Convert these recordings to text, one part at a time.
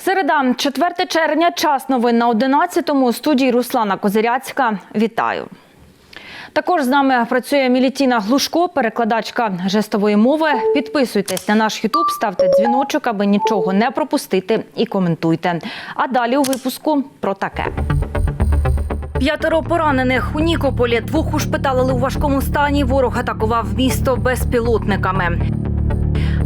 Середа, 4 червня, час новин на 11-му у студії Руслана Козиряцька. Вітаю. Також з нами працює Мілітіна Глушко, перекладачка жестової мови. Підписуйтесь на наш Ютуб, ставте дзвіночок, аби нічого не пропустити і коментуйте. А далі у випуску про таке. П'ятеро поранених у Нікополі двох ушпиталили у важкому стані. Ворог атакував місто безпілотниками.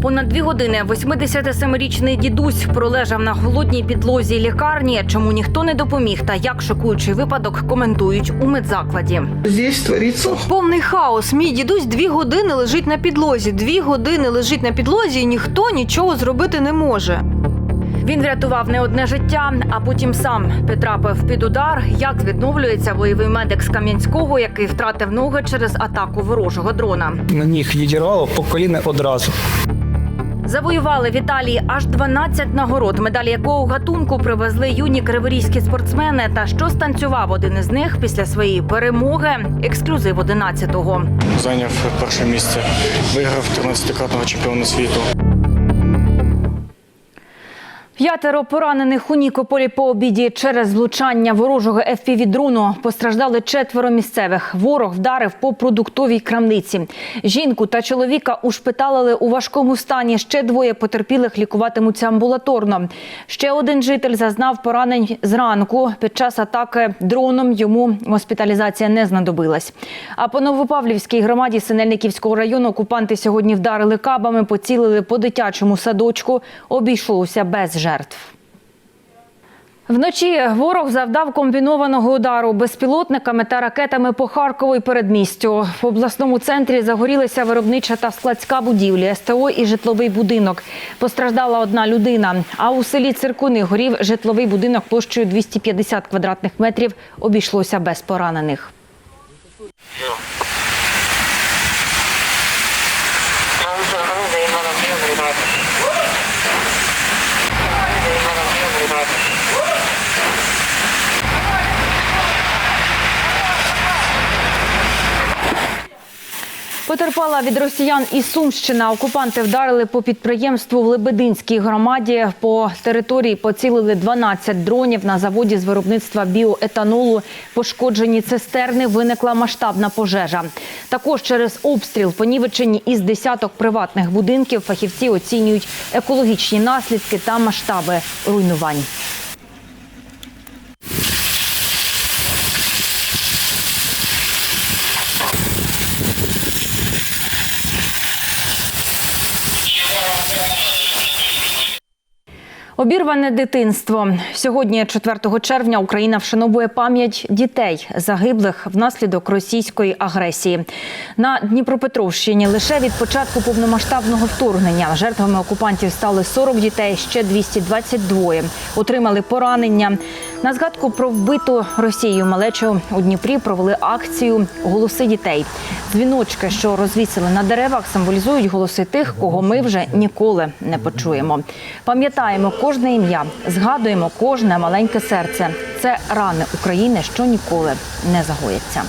Понад дві години 87-річний дідусь пролежав на голодній підлозі лікарні. Чому ніхто не допоміг та як шокуючий випадок коментують у медзакладі. Здесь творится Повний хаос. Мій дідусь дві години лежить на підлозі. Дві години лежить на підлозі, і ніхто нічого зробити не може. Він врятував не одне життя, а потім сам потрапив під удар. Як відновлюється бойовий медик з Кам'янського, який втратив ноги через атаку ворожого дрона. На ніг відірвало по коліна одразу. Завоювали в Італії аж 12 нагород, медалі якого гатунку привезли юні криворізькі спортсмени. Та що станцював один із них після своєї перемоги? Ексклюзив 11-го. Зайняв перше місце, виграв 13-кратного чемпіона світу. П'ятеро поранених у Нікополі по обіді через влучання ворожого FPV-дрону постраждали четверо місцевих. Ворог вдарив по продуктовій крамниці. Жінку та чоловіка ушпиталили у важкому стані. Ще двоє потерпілих лікуватимуться амбулаторно. Ще один житель зазнав поранень зранку. Під час атаки дроном йому госпіталізація не знадобилась. А по Новопавлівській громаді Синельниківського району окупанти сьогодні вдарили кабами, поцілили по дитячому садочку. Обійшлося без жертв. Вночі ворог завдав комбінованого удару безпілотниками та ракетами по Харкову і передмістю. В обласному центрі загорілися виробнича та складська будівлі, СТО і житловий будинок. Постраждала одна людина. А у селі Циркуни горів житловий будинок площею 250 квадратних метрів. Обійшлося без поранених. Потерпала від росіян і Сумщина. Окупанти вдарили по підприємству в Лебединській громаді. По території поцілили 12 дронів на заводі з виробництва біоетанолу. Пошкоджені цистерни. Виникла масштабна пожежа. Також через обстріл понівечені із десяток приватних будинків. Фахівці оцінюють екологічні наслідки та масштаби руйнувань. Обірване дитинство сьогодні, 4 червня, Україна вшановує пам'ять дітей, загиблих внаслідок російської агресії. На Дніпропетровщині лише від початку повномасштабного вторгнення жертвами окупантів стали 40 дітей, ще 222 отримали поранення. На згадку про вбиту Росією малечу у Дніпрі провели акцію Голоси дітей. Дзвіночки, що розвісили на деревах, символізують голоси тих, кого ми вже ніколи не почуємо. Пам'ятаємо кожне ім'я, згадуємо кожне маленьке серце. Це рани України, що ніколи не загояться.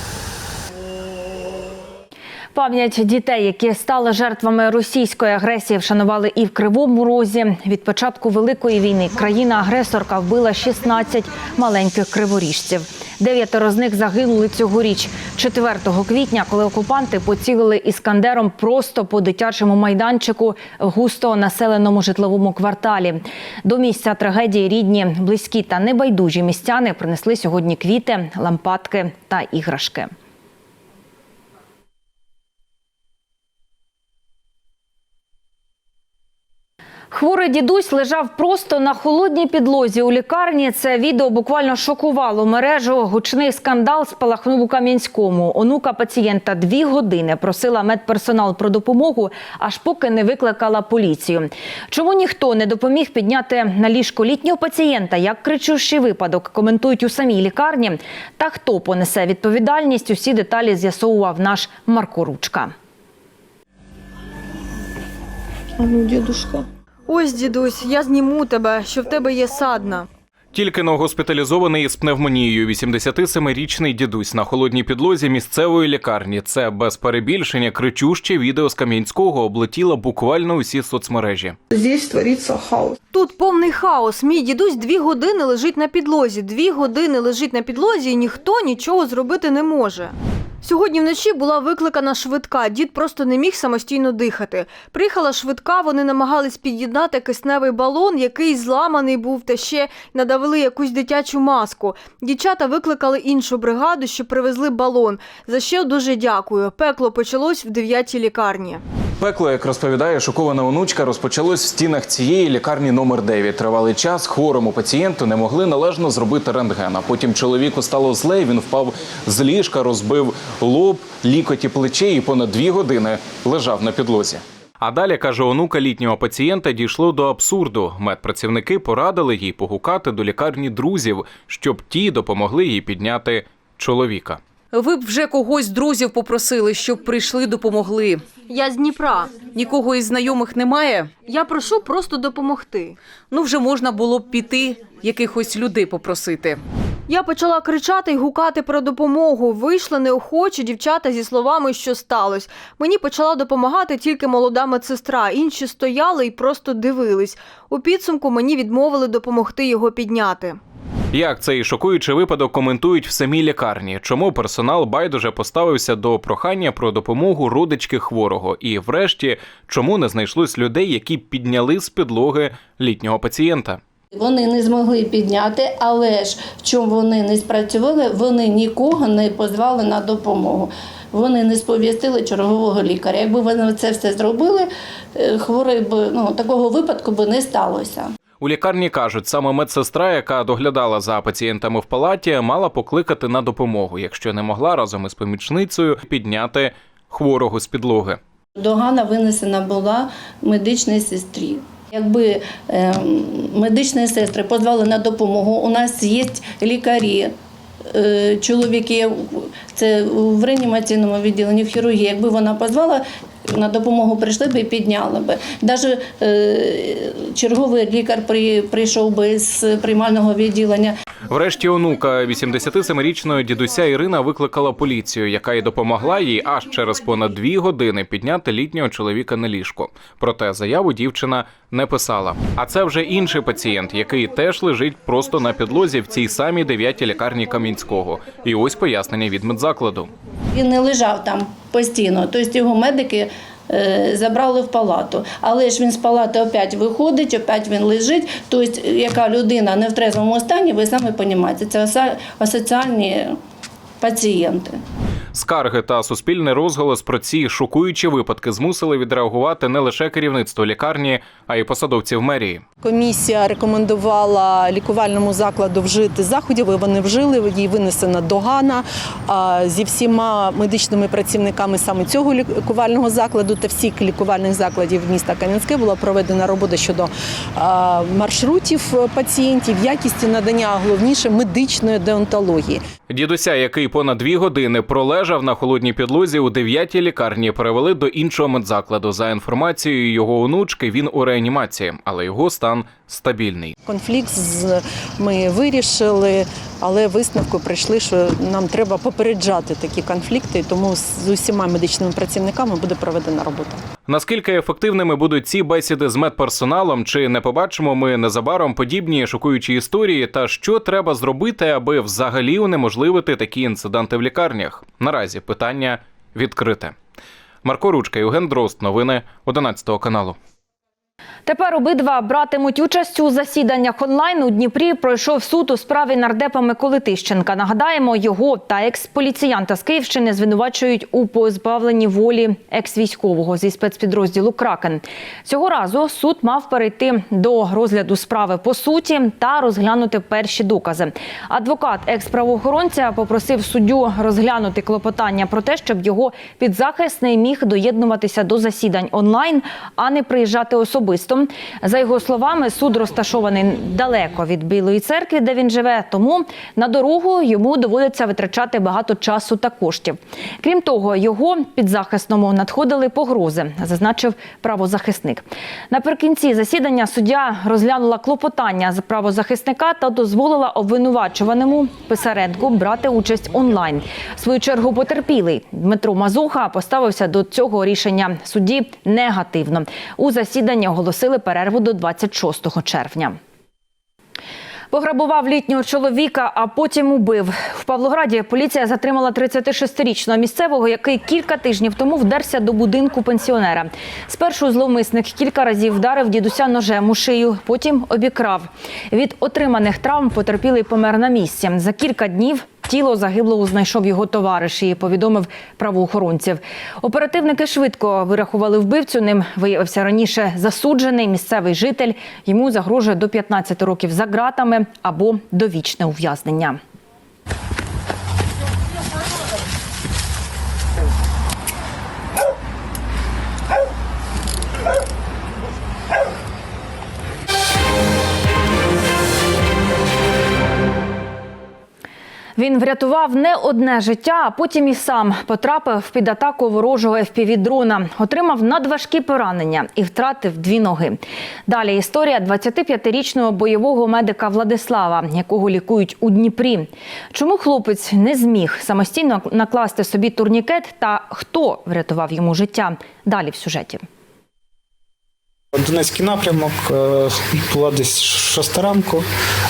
Пам'ять дітей, які стали жертвами російської агресії, вшанували і в Кривому Розі. Від початку великої війни країна-агресорка вбила 16 маленьких криворіжців. Дев'ятеро з них загинули цьогоріч, 4 квітня, коли окупанти поцілили іскандером просто по дитячому майданчику в густо населеному житловому кварталі. До місця трагедії рідні, близькі та небайдужі містяни принесли сьогодні квіти, лампадки та іграшки. Хворий дідусь лежав просто на холодній підлозі у лікарні. Це відео буквально шокувало мережу. Гучний скандал спалахнув у Кам'янському. Онука пацієнта дві години просила медперсонал про допомогу, аж поки не викликала поліцію. Чому ніхто не допоміг підняти на ліжко літнього пацієнта, як кричущий випадок, коментують у самій лікарні. Та хто понесе відповідальність? Усі деталі з'ясовував наш Марко Ручка. А ну, дедушка. Ось, дідусь, я зніму тебе, що в тебе є садна. Тільки но госпіталізований з пневмонією 87-річний дідусь на холодній підлозі місцевої лікарні. Це без перебільшення кричуще відео з Кам'янського облетіло буквально усі соцмережі. Здесь творится хаос. Тут повний хаос. Мій дідусь дві години лежить на підлозі. Дві години лежить на підлозі, і ніхто нічого зробити не може. Сьогодні вночі була викликана швидка. Дід просто не міг самостійно дихати. Приїхала швидка, вони намагались під'єднати кисневий балон, який зламаний був, та ще надавили якусь дитячу маску. Дівчата викликали іншу бригаду, що привезли балон. За що дуже дякую. Пекло почалось в 9-й лікарні. Пекло, як розповідає шокована онучка, розпочалось в стінах цієї лікарні номер 9. Тривалий час хворому пацієнту не могли належно зробити рентген. А потім чоловіку стало зле. Він впав з ліжка, розбив лоб, лікоті плече і понад дві години лежав на підлозі. А далі каже онука літнього пацієнта, дійшло до абсурду. Медпрацівники порадили їй погукати до лікарні друзів, щоб ті допомогли їй підняти чоловіка. Ви б вже когось з друзів попросили, щоб прийшли, допомогли. Я з Дніпра. Нікого із знайомих немає. Я прошу просто допомогти. Ну вже можна було б піти, якихось людей попросити. Я почала кричати й гукати про допомогу. Вийшли неохочі дівчата зі словами, що сталося. Мені почала допомагати тільки молода медсестра. Інші стояли і просто дивились. У підсумку мені відмовили допомогти його підняти. Як цей шокуючий випадок коментують в самій лікарні? Чому персонал байдуже поставився до прохання про допомогу родички хворого? І, врешті, чому не знайшлось людей, які підняли з підлоги літнього пацієнта? Вони не змогли підняти, але ж в чому вони не спрацювали, вони нікого не позвали на допомогу. Вони не сповістили чергового лікаря. Якби вони це все зробили, е, хворий би ну такого випадку би не сталося. У лікарні кажуть, саме медсестра, яка доглядала за пацієнтами в палаті, мала покликати на допомогу, якщо не могла разом із помічницею підняти хворого з підлоги. Догана винесена була медичній сестрі. Якби е, медичні сестри позвали на допомогу, у нас є лікарі, е, чоловіки, це в реанімаційному відділенні, в хірургії. Якби вона позвала, на допомогу прийшли б і підняли б. Навіть е, черговий лікар при, прийшов би з приймального відділення. Врешті онука 87-річної дідуся Ірина викликала поліцію, яка й допомогла їй аж через понад дві години підняти літнього чоловіка на ліжко. Проте заяву дівчина не писала. А це вже інший пацієнт, який теж лежить просто на підлозі в цій самій дев'ятій лікарні Кам'янського. І ось пояснення від медзакладу. Він не лежав там постійно, тобто його медики забрали в палату. Але ж він з палати опять виходить, опять він лежить. Тобто, яка людина не в трезвому стані, ви самі розумієте, це асоціальні пацієнти. Скарги та суспільний розголос про ці шокуючі випадки змусили відреагувати не лише керівництво лікарні, а й посадовців мерії. Комісія рекомендувала лікувальному закладу вжити заходів, і вони вжили. Їй винесена догана зі всіма медичними працівниками саме цього лікувального закладу та всіх лікувальних закладів міста Кам'янське була проведена робота щодо маршрутів пацієнтів, якісті надання, головніше медичної деонтології. Дідуся, який понад дві години пролежав на холодній підлозі у дев'ятій лікарні, перевели до іншого медзакладу. За інформацією його онучки, він у реанімації, але його стан стабільний. Конфлікт з ми вирішили, але висновку прийшли, що нам треба попереджати такі конфлікти, тому з усіма медичними працівниками буде проведена робота. Наскільки ефективними будуть ці бесіди з медперсоналом? Чи не побачимо ми незабаром подібні шокуючі історії? Та що треба зробити, аби взагалі унеможливити такі інциденти в лікарнях? Наразі питання відкрите. Марко Ручка, Євген Дрозд. Новини 11 каналу. Тепер обидва братимуть участь у засіданнях онлайн. У Дніпрі пройшов суд у справі нардепа Миколи Тищенка. Нагадаємо, його та екс-поліціянта з Київщини звинувачують у позбавленні волі екс-військового зі спецпідрозділу Кракен. Цього разу суд мав перейти до розгляду справи по суті та розглянути перші докази. Адвокат екс-правоохоронця попросив суддю розглянути клопотання про те, щоб його підзахисний міг доєднуватися до засідань онлайн, а не приїжджати особисто. Особисто. За його словами, суд розташований далеко від Білої церкви, де він живе. Тому на дорогу йому доводиться витрачати багато часу та коштів. Крім того, його підзахисному надходили погрози, зазначив правозахисник. Наприкінці засідання суддя розглянула клопотання з правозахисника та дозволила обвинувачуваному Писаренку брати участь онлайн. В свою чергу потерпілий Дмитро Мазуха поставився до цього рішення судді негативно. У засіданні оголосили перерву до 26 червня. Пограбував літнього чоловіка, а потім убив. В Павлограді поліція затримала 36-річного місцевого, який кілька тижнів тому вдерся до будинку пенсіонера. Спершу зловмисник кілька разів вдарив дідуся ножем у шию, потім обікрав. Від отриманих травм потерпілий помер на місці. За кілька днів тіло загиблого знайшов його товариш і повідомив правоохоронців. Оперативники швидко вирахували вбивцю. Ним виявився раніше засуджений місцевий житель. Йому загрожує до 15 років за ґратами або довічне ув'язнення. Він врятував не одне життя, а потім і сам потрапив під атаку ворожого FPV-дрона, отримав надважкі поранення і втратив дві ноги. Далі історія 25-річного бойового медика Владислава, якого лікують у Дніпрі. Чому хлопець не зміг самостійно накласти собі турнікет та хто врятував йому життя? Далі в сюжеті. Донецький напрямок е, була десь шоста ранку.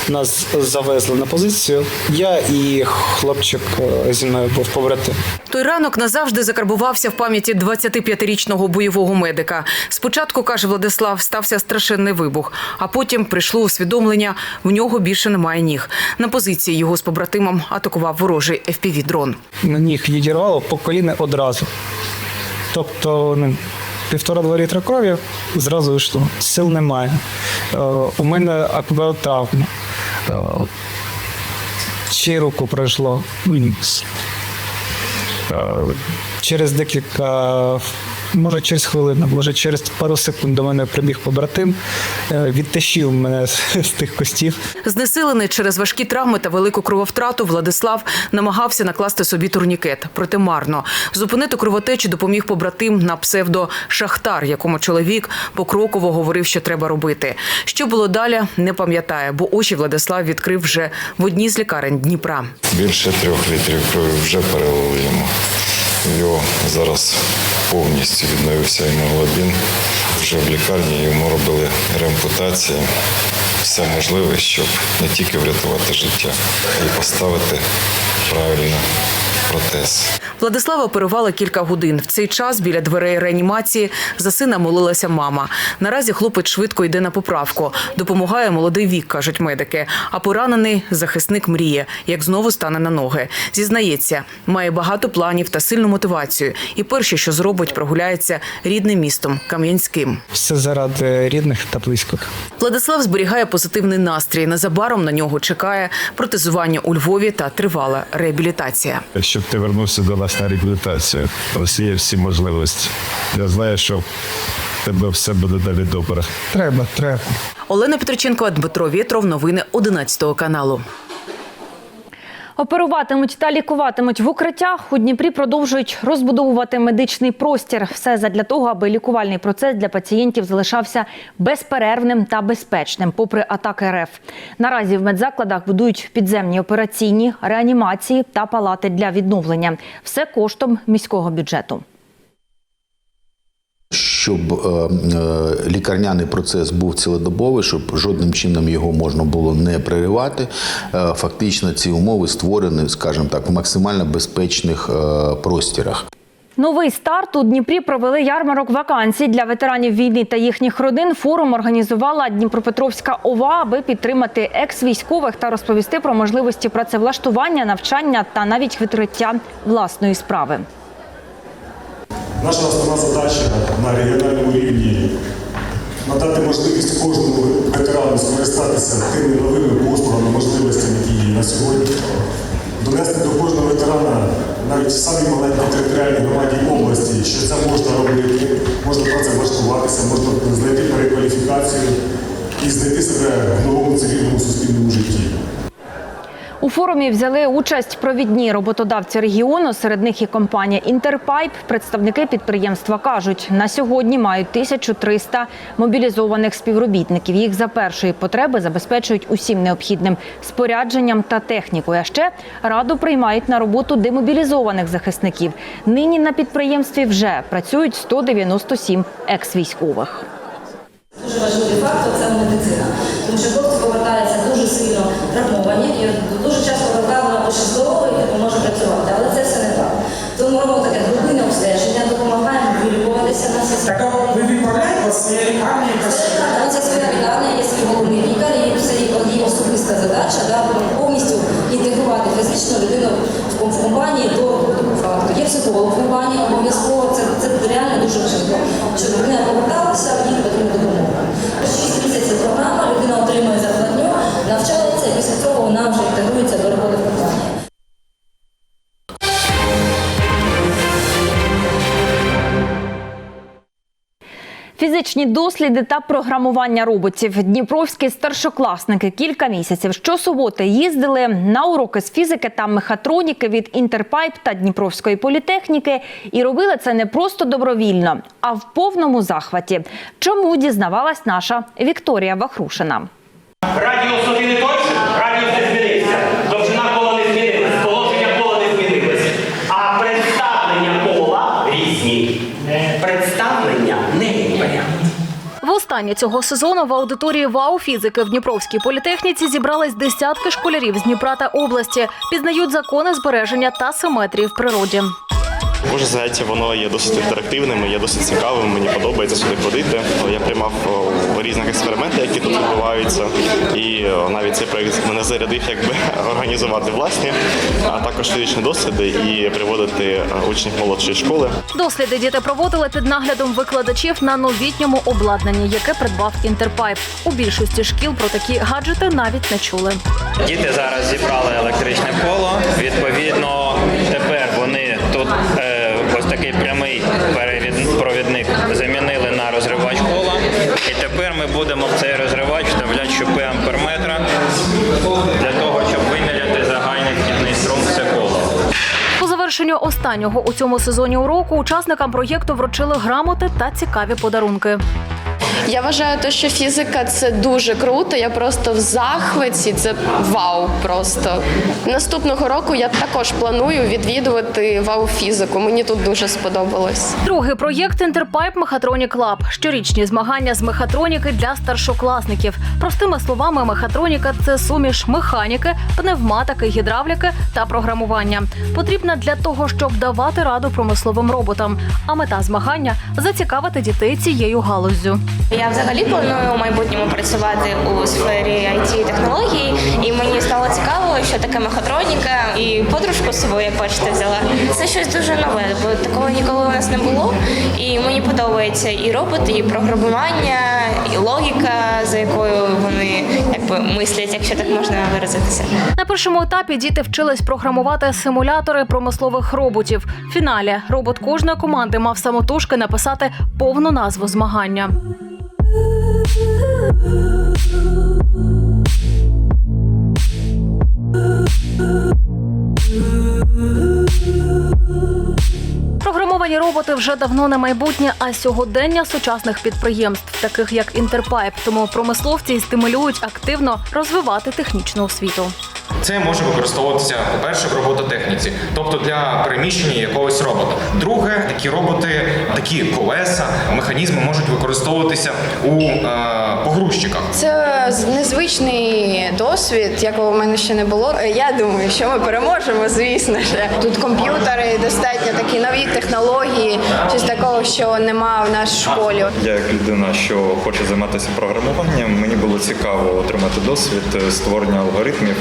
Нас завезли на позицію. Я і хлопчик е, зі мною був побратим. Той ранок назавжди закарбувався в пам'яті 25-річного бойового медика. Спочатку, каже Владислав, стався страшенний вибух, а потім прийшло усвідомлення, в нього більше немає ніг. На позиції його з побратимом атакував ворожий FPV-дрон. На ніг відірвало по коліни одразу. Тобто ну, півтора-два літра крові зразу йшло. Сил немає. Е, У мене акубел травма. Е, руку пройшло. Е, Через декілька, може через хвилину, може через пару секунд до мене прибіг побратим, е, відтащив мене з з тих костів. Знесилений через важкі травми та велику крововтрату, Владислав намагався накласти собі турнікет, проте марно. Зупинити кровотечу допоміг побратим на псевдо Шахтар, якому чоловік покроково говорив, що треба робити. Що було далі, не пам'ятає, бо очі Владислав відкрив вже в одній з лікарень Дніпра. Більше трьох літрів крові вже перелили йому. Його зараз повністю відновився гемоглобін. Вже в лікарні йому робили реампутації. Все можливе, щоб не тільки врятувати життя, а й поставити правильно протез. Владислава оперували кілька годин. В цей час біля дверей реанімації за сина молилася мама. Наразі хлопець швидко йде на поправку. Допомагає молодий вік, кажуть медики. А поранений захисник мріє, як знову стане на ноги. Зізнається, має багато планів та сильну мотивацію. І перше, що зробить, прогуляється рідним містом Кам'янським. Все заради рідних та близьких. Владислав зберігає позитивний настрій. Незабаром на нього чекає протезування у Львові та тривала реабілітація. щоб ти вернувся до нас реабілітація, Росія Ось є всі можливості. Я знаю, що в тебе все буде далі добре. Треба, треба. Олена Петриченко, Дмитро Вєтров. Новини 11 каналу. Оперуватимуть та лікуватимуть в укриттях. У Дніпрі продовжують розбудовувати медичний простір. Все задля того, аби лікувальний процес для пацієнтів залишався безперервним та безпечним, попри атаки РФ. Наразі в медзакладах будують підземні операційні, реанімації та палати для відновлення. Все коштом міського бюджету. Щоб е, е, лікарняний процес був цілодобовий, щоб жодним чином його можна було не переривати. Е, Фактично ці умови створені, скажімо так, в максимально безпечних простірах. Новий старт у Дніпрі провели ярмарок вакансій для ветеранів війни та їхніх родин. Форум організувала Дніпропетровська ОВА, аби підтримати екс-військових та розповісти про можливості працевлаштування, навчання та навіть відкриття власної справи. Наша основна задача на регіональному рівні надати можливість кожному ветерану скористатися тими новими послугами, можливостями, які є на сьогодні, донести до кожного ветерана навіть в самій маленькій територіальній громаді області, що це можна робити, можна працевлаштуватися, можна знайти перекваліфікацію і знайти себе в новому цивільному суспільному житті. У форумі взяли участь провідні роботодавці регіону. Серед них і компанія Інтерпайп. Представники підприємства кажуть, на сьогодні мають 1300 мобілізованих співробітників. Їх за першої потреби забезпечують усім необхідним спорядженням та технікою. А ще раду приймають на роботу демобілізованих захисників. Нині на підприємстві вже працюють 197 екс-військових. Дуже важливий фактор це медицина, тому що хлопці повертаються дуже сильно травмовані і дуже часто вертаємо лише здоровий, який може працювати, але це все не так. Тому робимо таке глибинне обстеження, допомагаємо вилікуватися на всі Так ви відправляєте вас своя Так, Це своя лікарня, є свій головний лікар, і це її особиста задача, да, повністю інтегрувати фізичну людину в компанії до факту. Є психолог в компанії, обов'язково це, це реально дуже важливо. Щоб людина поверталася, їй Фізичні досліди та програмування роботів. Дніпровські старшокласники кілька місяців щосуботи їздили на уроки з фізики та мехатроніки від Інтерпайп та Дніпровської політехніки і робили це не просто добровільно, а в повному захваті. Чому дізнавалась наша Вікторія Вахрушина? Радіус один і же, радіус Востаннє цього сезону в аудиторії ВАУ фізики в Дніпровській політехніці зібрались десятки школярів з Дніпра та області. Пізнають закони збереження та симетрії в природі. Кожне заняття воно є досить інтерактивним, є досить цікавим. Мені подобається сюди ходити. Я приймав різних експерименти, які тут відбуваються, і навіть цей проект мене зарядив, якби організувати власні, а також фізичні досліди і приводити е, учнів молодшої школи. Досліди діти проводили під наглядом викладачів на новітньому обладнанні, яке придбав Інтерпайп. У більшості шкіл про такі гаджети навіть не чули. Діти зараз зібрали електричне коло. Відповідно, тепер вони тут е, ось такий прямий перевід- провідник замінили на розривач кола. І тепер ми будемо в цей розривач вставляти щупи амперметра для того, щоб виміряти загальний вхідний струм все коло. По завершенню останнього у цьому сезоні уроку учасникам проєкту вручили грамоти та цікаві подарунки. Я вважаю, те, що фізика це дуже круто. Я просто в захваті. Це вау. Просто наступного року я також планую відвідувати вау фізику. Мені тут дуже сподобалось. Другий проєкт Інтерпайп Мехатронік Лаб. Щорічні змагання з мехатроніки для старшокласників. Простими словами, мехатроніка це суміш механіки, пневматики, гідравліки та програмування. Потрібна для того, щоб давати раду промисловим роботам. А мета змагання зацікавити дітей цією галуззю. Я взагалі планую у майбутньому працювати у сфері it технологій, і мені стало цікаво, що таке мехатроніка, і подружку з собою, як бачите, взяла. Це щось дуже нове, бо такого ніколи у нас не було. І мені подобається і роботи, і програмування, і логіка, за якою вони якби мислять, якщо так можна виразитися. На першому етапі діти вчились програмувати симулятори промислових роботів. В фіналі робот кожної команди мав самотужки написати повну назву змагання. Програмовані роботи вже давно не майбутнє, а сьогодення сучасних підприємств, таких як Інтерпайп. Тому промисловці стимулюють активно розвивати технічну освіту. Це може використовуватися, по-перше, в робототехніці, тобто для переміщення якогось робота. Друге, такі роботи, такі колеса, механізми можуть використовуватися у е, погрузчиках. Це незвичний досвід, якого в мене ще не було. Я думаю, що ми переможемо, звісно ж. Тут комп'ютери достатньо такі нові технології, щось такого, що нема в нашій школі. Я як людина, що хоче займатися програмуванням, мені було цікаво отримати досвід е, створення алгоритмів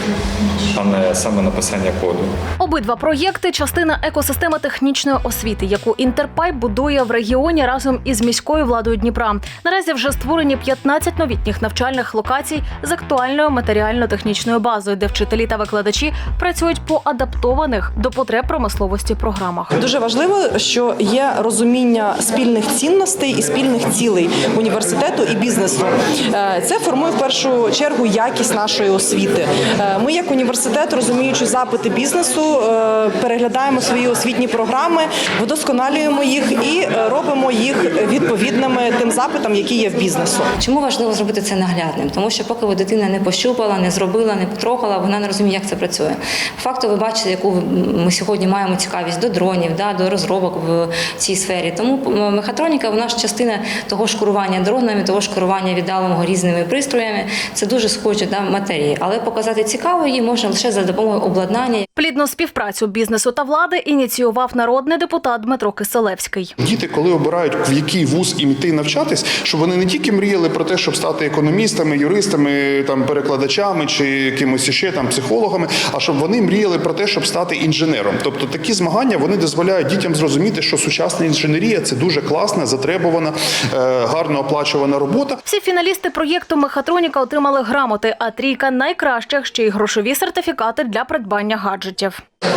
а не саме написання коду. Обидва проєкти частина екосистеми технічної освіти, яку Інтерпайп будує в регіоні разом із міською владою Дніпра. Наразі вже створені 15 новітніх навчальних локацій з актуальною матеріально-технічною базою, де вчителі та викладачі працюють по адаптованих до потреб промисловості програмах. Дуже важливо, що є розуміння спільних цінностей і спільних цілей університету і бізнесу. Е, Це формує в першу чергу якість нашої освіти. Е, Ми, як університет, розуміючи запити бізнесу, е, переглядаємо свої освітні програми, вдосконалюємо їх і е, робимо їх відповідними тим запитам, які є в бізнесу. Чому важливо зробити це наглядним? Тому що поки дитина не пощупала, не зробила, не потрохала, вона не розуміє, як це працює. Факту, ви бачите, яку ми сьогодні маємо цікавість до дронів, да, до розробок в цій сфері. Тому мехатроніка вона ж частина того ж керування дронами, того ж керування віддаленого різними пристроями. Це дуже схожі да, матерії. Але показати цікаво її можна лише за допомогою обладнання. Плідну співпрацю бізнесу та влади ініціював народний депутат Дмитро Киселевський. Діти, коли обирають в який вуз їм йти навчатись, щоб вони не тільки мріяли про те, щоб стати економістами, юристами, там перекладачами чи якимось ще там психологами, а щоб вони мріяли про те, щоб стати інженером. Тобто такі змагання вони дозволяють дітям зрозуміти, що сучасна інженерія це дуже класна, затребувана, е, гарно оплачувана робота. Всі фіналісти проєкту Мехатроніка отримали грамоти, а трійка найкращих ще й грошові сертифікати для придбання гаджетів. За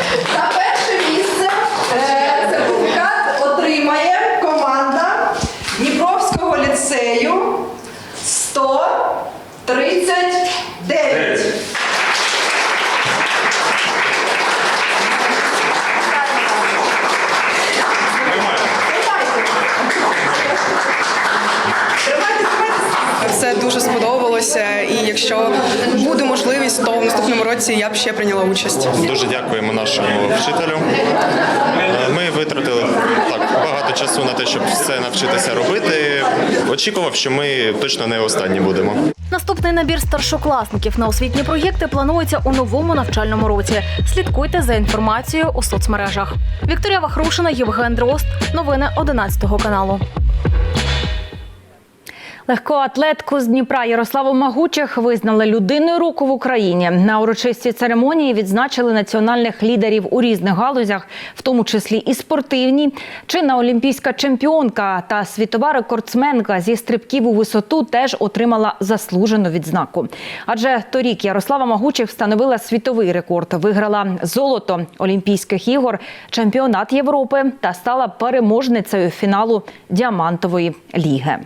перше місце сертифікат отримає команда Дніпровського ліцею 139. Все дуже сподобалося, якщо буде можливість, то в наступному році я б ще прийняла участь. Дуже дякуємо нашому вчителю. Е, Ми витратили так багато часу на те, щоб все навчитися робити. Очікував, що ми точно не останні будемо. Наступний набір старшокласників на освітні проєкти планується у новому навчальному році. Слідкуйте за інформацією у соцмережах. Вікторія Вахрушина, Євген Дрозд. Новини 11 каналу. Легкоатлетку з Дніпра Ярославу Магучих визнали людиною року в Україні. На урочистій церемонії відзначили національних лідерів у різних галузях, в тому числі і спортивні. Чинна олімпійська чемпіонка та світова рекордсменка зі стрибків у висоту теж отримала заслужену відзнаку. Адже торік Ярослава Магучих встановила світовий рекорд, виграла золото Олімпійських ігор, чемпіонат Європи та стала переможницею фіналу діамантової ліги.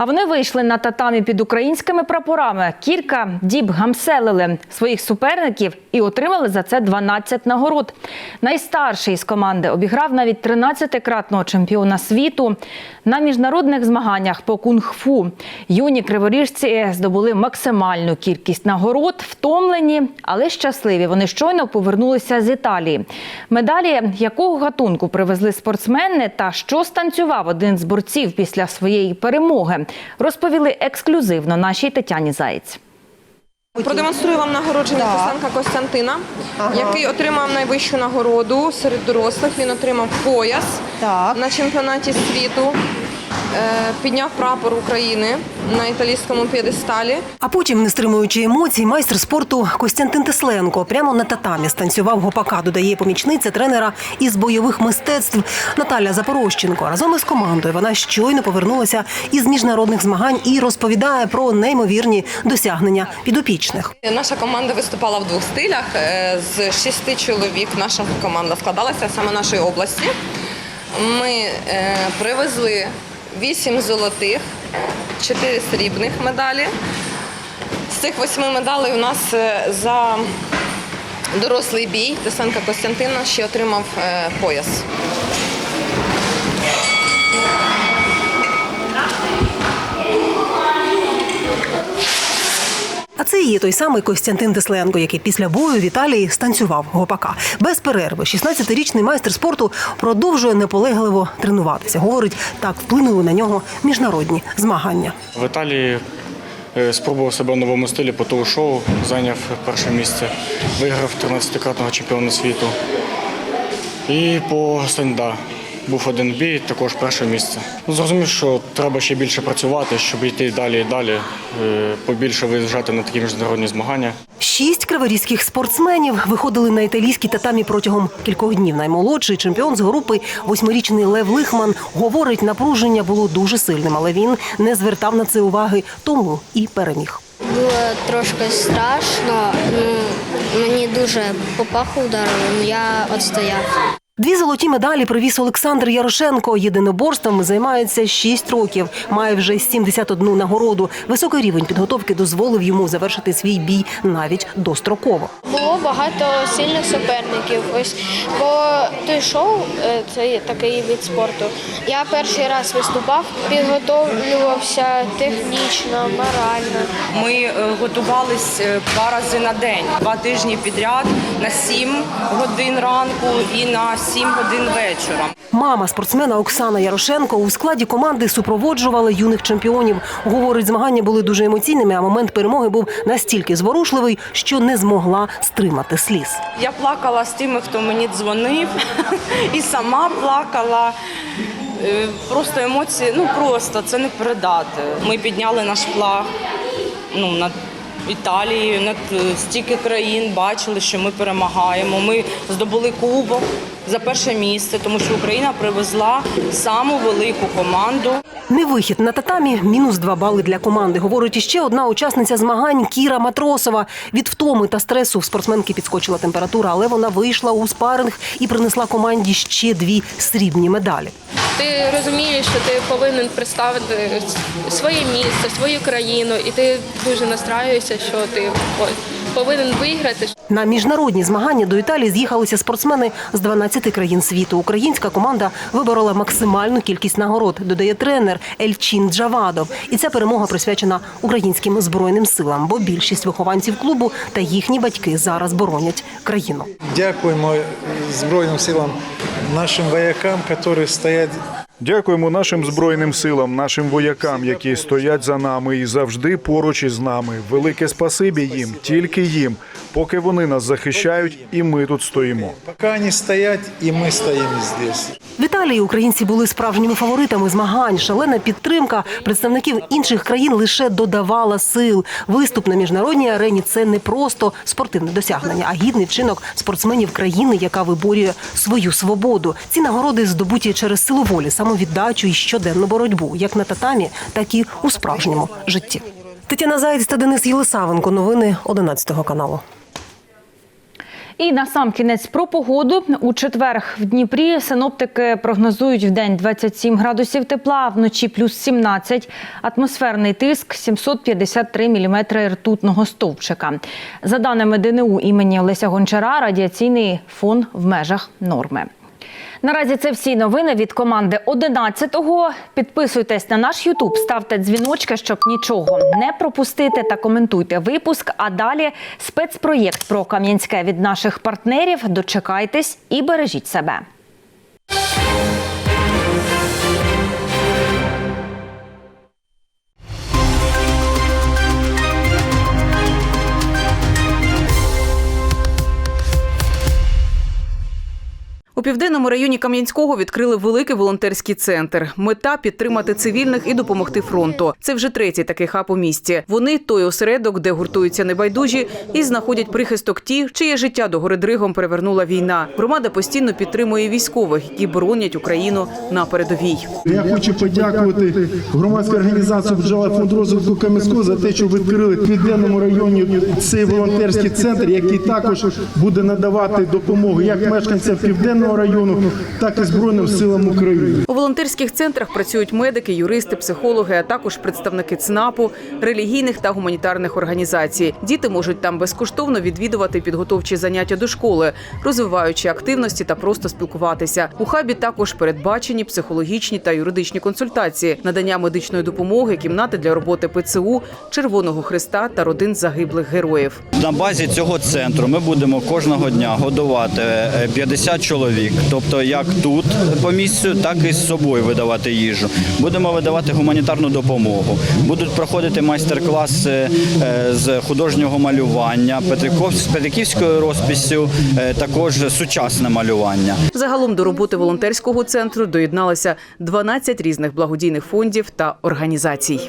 А вони вийшли на татамі під українськими прапорами. Кілька діб гамселили своїх суперників і отримали за це 12 нагород. Найстарший з команди обіграв навіть 13-кратного чемпіона світу на міжнародних змаганнях по кунг-фу. Юні криворіжці здобули максимальну кількість нагород, втомлені, але щасливі. Вони щойно повернулися з Італії. Медалі якого гатунку привезли спортсмени та що станцював один з борців після своєї перемоги, розповіли ексклюзивно нашій Тетяні Заєць. Продемонструю вам нагородження Костенка Костянтина, який отримав найвищу нагороду серед дорослих. Він отримав пояс на чемпіонаті світу, підняв прапор України на італійському п'єдесталі. А потім, не стримуючи емоцій, майстер спорту Костянтин Тесленко прямо на татамі станцював гопака, додає помічниця тренера із бойових мистецтв Наталя Запорожченко. Разом із командою вона щойно повернулася із міжнародних змагань і розповідає про неймовірні досягнення підопічних. Наша команда виступала в двох стилях. Е, З шести чоловік наша команда складалася саме нашої області. Ми е, привезли вісім золотих, чотири срібних медалі. З цих восьми медалей у нас е, за дорослий бій Тесенка Костянтина ще отримав е, пояс. А це і є той самий Костянтин Тесленко, який після бою в Італії станцював гопака. Без перерви 16-річний майстер спорту продовжує наполегливо тренуватися. Говорить, так вплинули на нього міжнародні змагання. В Італії е, спробував себе в новому стилі по тоу-шоу, зайняв перше місце, виграв 13-кратного чемпіона світу. І по стенда був один бій, також перше місце. Ну, Зрозумів, що треба ще більше працювати, щоб йти далі і далі, е, побільше виїжджати на такі міжнародні змагання. Шість криворізьких спортсменів виходили на італійські татамі протягом кількох днів. Наймолодший чемпіон з групи, восьмирічний Лев Лихман, говорить, напруження було дуже сильним, але він не звертав на це уваги, тому і переміг. Було трошки страшно. Ну, мені дуже по паху ударили, але я відстояв. Дві золоті медалі привіз Олександр Ярошенко. Єдиноборством займається 6 років. Має вже 71 нагороду. Високий рівень підготовки дозволив йому завершити свій бій навіть достроково. Було багато сильних суперників. Ось бо той шоу е, це такий від спорту. Я перший раз виступав, підготовлювався технічно, морально. Ми е, готувались е, два рази на день, два тижні підряд на 7 годин ранку і на 7 годин вечора. Мама спортсмена Оксана Ярошенко у складі команди супроводжувала юних чемпіонів. Говорить, змагання були дуже емоційними, а момент перемоги був настільки зворушливий, що не змогла стримати сліз. Я плакала з тими, хто мені дзвонив, і сама плакала. Е, Просто емоції, ну просто це не передати. Ми підняли наш флаг ну, над Італією, над е, стільки країн, бачили, що ми перемагаємо. Ми здобули кубок за перше місце, тому що Україна привезла саму велику команду. Невихід на татамі мінус два бали для команди. Говорить іще одна учасниця змагань Кіра Матросова. Від втоми та стресу в спортсменки підскочила температура, але вона вийшла у спаринг і принесла команді ще дві срібні медалі. Ти розумієш, що ти повинен представити своє місце, свою країну, і ти дуже настраюєшся, що ти повинен виграти. На міжнародні змагання до Італії з'їхалися спортсмени з 12 країн світу. Українська команда виборола максимальну кількість нагород, додає тренер Ельчин Джавадов. І ця перемога присвячена українським збройним силам, бо більшість вихованців клубу та їхні батьки зараз боронять країну. Дякуємо Збройним силам, нашим воякам, які стоять Дякуємо нашим збройним силам, нашим воякам, які стоять за нами і завжди поруч із нами. Велике спасибі їм, тільки їм, поки вони нас захищають, і ми тут стоїмо. Поки вони стоять, і ми стоїмо здесь. В Італії українці були справжніми фаворитами змагань. Шалена підтримка представників інших країн лише додавала сил. Виступ на міжнародній арені це не просто спортивне досягнення, а гідний вчинок спортсменів країни, яка виборює свою свободу. Ці нагороди здобуті через силу волі, самовіддачу і щоденну боротьбу, як на татамі, так і у справжньому житті. Тетяна Заєць та Денис Єлисавенко. Новини 11 каналу. І на сам кінець про погоду у четвер в Дніпрі синоптики прогнозують в день 27 градусів тепла, вночі плюс 17. Атмосферний тиск 753 міліметри ртутного стовпчика. За даними ДНУ імені Олеся Гончара, радіаційний фон в межах норми. Наразі це всі новини від команди 11-го. Підписуйтесь на наш Ютуб, ставте дзвіночки, щоб нічого не пропустити та коментуйте випуск. А далі спецпроєкт про Кам'янське від наших партнерів. Дочекайтесь і бережіть себе. У південному районі Кам'янського відкрили великий волонтерський центр. Мета підтримати цивільних і допомогти фронту. Це вже третій такий хаб у місті. Вони той осередок, де гуртуються небайдужі і знаходять прихисток ті, чиє життя до гори дригом перевернула війна. Громада постійно підтримує військових, які боронять Україну на передовій. Я хочу подякувати громадській організації «Бджола фонд розвитку Кам'янського за те, що відкрили в південному районі цей волонтерський центр, який також буде надавати допомогу як мешканцям південного району, так і Збройним силам України. У волонтерських центрах працюють медики, юристи, психологи, а також представники ЦНАПу, релігійних та гуманітарних організацій. Діти можуть там безкоштовно відвідувати підготовчі заняття до школи, розвиваючи активності та просто спілкуватися. У хабі також передбачені психологічні та юридичні консультації, надання медичної допомоги, кімнати для роботи ПЦУ, Червоного Христа та родин загиблих героїв. На базі цього центру ми будемо кожного дня годувати е, 50 чоловік бік. Тобто як тут по місцю, так і з собою видавати їжу. Будемо видавати гуманітарну допомогу. Будуть проходити майстер-класи е, з художнього малювання, з Петриківською розписю, е, також сучасне малювання. Загалом до роботи волонтерського центру доєдналося 12 різних благодійних фондів та організацій.